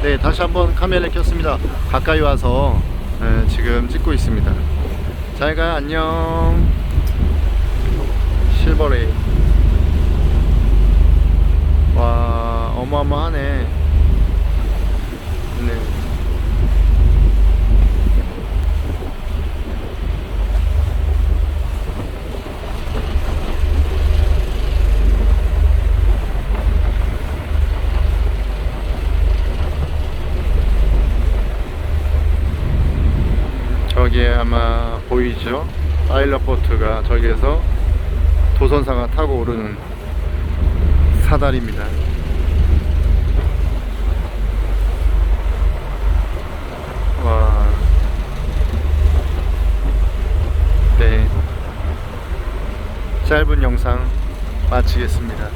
네, 다시 한번 카메라를 켰습니다. 가까이 와서 네, 지금 찍고 있습니다. 잘 가, 안녕. 실버레이. 와, 어마어마하네. 네. 저기에 아마 보이죠? 아일러 보트가 저기에서 도선사가 타고 오르는 사다리입니다. 와. 네. 짧은 영상 마치겠습니다.